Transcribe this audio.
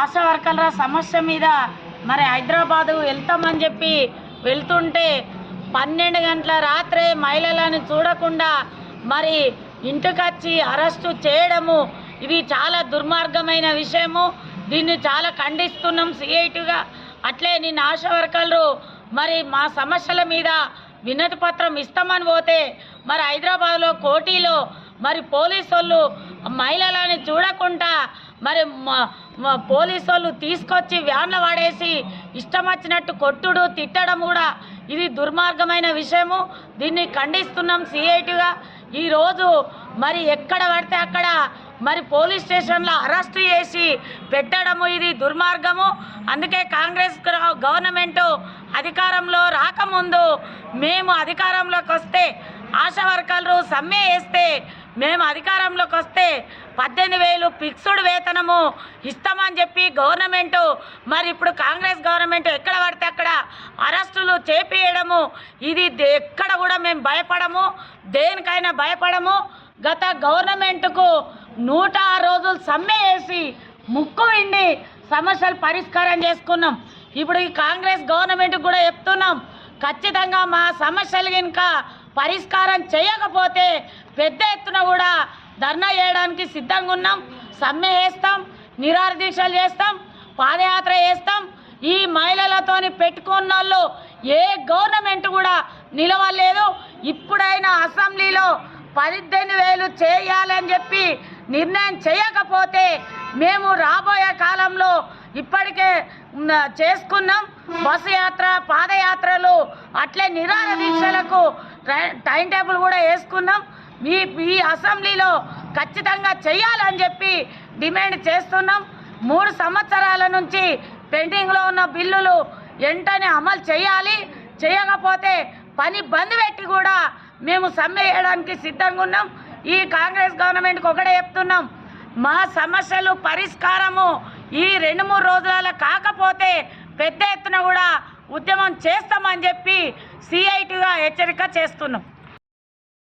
ఆశా వర్కర్ల సమస్య మీద మరి హైదరాబాదు వెళ్తామని చెప్పి వెళ్తుంటే పన్నెండు గంటల రాత్రే మహిళలను చూడకుండా మరి ఇంటికొచ్చి అరెస్టు చేయడము ఇది చాలా దుర్మార్గమైన విషయము. దీన్ని చాలా ఖండిస్తున్నాం సిఐటిగా. అట్లే నిన్న ఆశా వర్కర్లు మరి మా సమస్యల మీద వినతి పత్రం ఇస్తామని పోతే మరి హైదరాబాద్లో కోటీలో మరి పోలీసు వాళ్ళు మహిళలని చూడకుండా మరి పోలీసు వాళ్ళు తీసుకొచ్చి వ్యాన్లు వాడేసి ఇష్టం వచ్చినట్టు కొట్టుడు తిట్టడం కూడా ఇది దుర్మార్గమైన విషయము. దీన్ని ఖండిస్తున్నాం సిఐటిగా. ఈరోజు మరి ఎక్కడ పడితే అక్కడ మరి పోలీస్ స్టేషన్లో అరెస్ట్ చేసి పెట్టడము ఇది దుర్మార్గము. అందుకే కాంగ్రెస్ గవర్నమెంటు గవర్నమెంట్ అధికారంలో రాకముందు మేము అధికారంలోకి వస్తే ఆశా వర్కర్లు సమ్మె వేస్తే మేము అధికారంలోకి వస్తే పద్దెనిమిది వేలు ఫిక్స్డ్ వేతనము ఇస్తామని చెప్పి గవర్నమెంటు మరి ఇప్పుడు కాంగ్రెస్ గవర్నమెంట్ ఎక్కడ పడితే అక్కడ అరెస్టులు చేపియడము. ఇది ఎక్కడ కూడా మేము భయపడము. దేనికైనా భయపడము. గత గవర్నమెంట్కు నూట ఆరు రోజులు సమ్మె వేసి ముక్కు విండి సమస్యలు పరిష్కారం చేసుకున్నాం. ఇప్పుడు ఈ కాంగ్రెస్ గవర్నమెంట్ కూడా చెప్తున్నాం ఖచ్చితంగా మా సమస్యలు కనుక పరిష్కారం చేయకపోతే పెద్ద ఎత్తున కూడా ధర్నా చేయడానికి సిద్ధంగా ఉన్నాం సమ్మె వేస్తాం నిరారదీక్షలు చేస్తాం పాదయాత్ర చేస్తాం. ఈ మహిళలతోని పెట్టుకున్న వాళ్ళు ఏ గవర్నమెంట్ కూడా నిలవలేదు. ఇప్పుడైనా అసెంబ్లీలో పద్దెనిమిది వేలు చేయాలని చెప్పి నిర్ణయం చేయకపోతే మేము రాబోయే కాలంలో ఇప్పటికే చేసుకున్నాం. బస్సు యాత్ర పాదయాత్రలు అట్లే నిరాహార దీక్షలకు టై- టైం టేబుల్ కూడా వేసుకున్నాం. మీ ఈ అసెంబ్లీలో ఖచ్చితంగా చేయాలని చెప్పి డిమాండ్ చేస్తున్నాం. మూడు సంవత్సరాల నుంచి పెండింగ్లో ఉన్న బిల్లులు వెంటనే అమలు చేయాలి. చేయకపోతే పని బంద్ పెట్టి కూడా మేము సమ్మె చేయడానికి సిద్ధంగా ఉన్నాం. ఈ కాంగ్రెస్ గవర్నమెంట్కి ఒకటే చెప్తున్నాం. మా సమస్యలు పరిష్కారము ఈ రెండు మూడు రోజులలో కాకపోతే పెద్ద ఎత్తున కూడా ఉద్యమం చేస్తామని చెప్పి సిఐటిగా హెచ్చరిక చేస్తున్నాం.